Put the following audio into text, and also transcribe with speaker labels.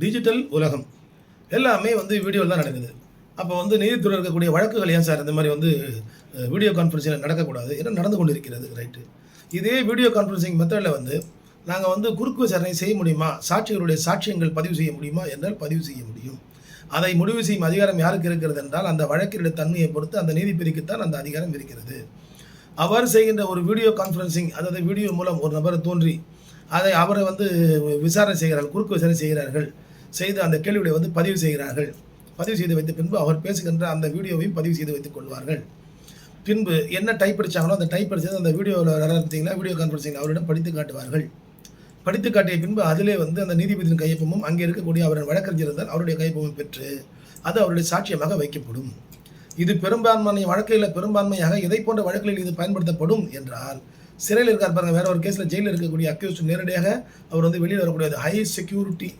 Speaker 1: Digital உலகம். எல்லாமே வந்து வீடியோவில் தான் நடக்குது. அப்போ வந்து நீதித்துறை இருக்கக்கூடிய வழக்குகள் ஏன் சார் இந்த மாதிரி வந்து வீடியோ கான்ஃபரன்சிங்கில் நடக்கக்கூடாது? ஏன்னா நடந்து கொண்டு இருக்கிறது ரைட்டு இதே வீடியோ கான்ஃபரன்சிங் மெத்தடில் வந்து நாங்கள் வந்து குறுக்கு விசாரணை செய்ய முடியுமா? சாட்சிகளுடைய சாட்சியங்கள் பதிவு செய்ய முடியுமா? என்றால் பதிவு செய்ய முடியும். அதை முடிவு செய்யும் அதிகாரம் யாருக்கு இருக்கிறது என்றால் அந்த வழக்கினுடைய தன்மையை பொறுத்து அந்த நீதிப்பிரிக்குத்தான் அந்த அதிகாரம் இருக்கிறது. அவர் செய்கின்ற ஒரு வீடியோ கான்ஃபரன்சிங் அதாவது வீடியோ மூலம் ஒரு நபர் தோன்றி அதை அவரை வந்து விசாரணை செய்கிறார்கள் குறுக்கு விசாரணை செய்கிறார்கள். செய்து அந்த கேள்விகளை வந்து பதிவு செய்கிறார்கள். பதிவு செய்து வைத்த பின்பு அவர் பேசுகின்ற அந்த வீடியோவையும் பதிவு செய்து வைத்துக் கொள்வார்கள். பின்பு என்ன டைப் அடித்தாங்களோ அந்த டைப் அடித்தது அந்த வீடியோவில் பார்த்தீங்கன்னா வீடியோ கான்ஃபரன்சிங் அவரிடம் படித்து காட்டுவார்கள். படித்து காட்டிய பின்பு அதிலே வந்து அந்த நீதிபதியின் கையொப்பமும் அங்கே இருக்கக்கூடிய அவரின் வழக்கறிஞர் இருந்தால் அவருடைய கையொப்பமும் பெற்று அது அவருடைய சாட்சியமாக வைக்கப்படும். இது பெரும்பான்மை வழக்கையில் பெரும்பான்மையாக எதை போன்ற வழக்குகளில் இது பயன்படுத்தப்படும் என்றால் சிறையில் இருக்கார் பாருங்கள் வேற ஒரு கேஸில் ஜெயிலில் இருக்கக்கூடிய அக்யூஸ்ட் நேரடியாக அவர் வந்து வெளியில் வரக்கூடியது ஹை செக்யூரிட்டி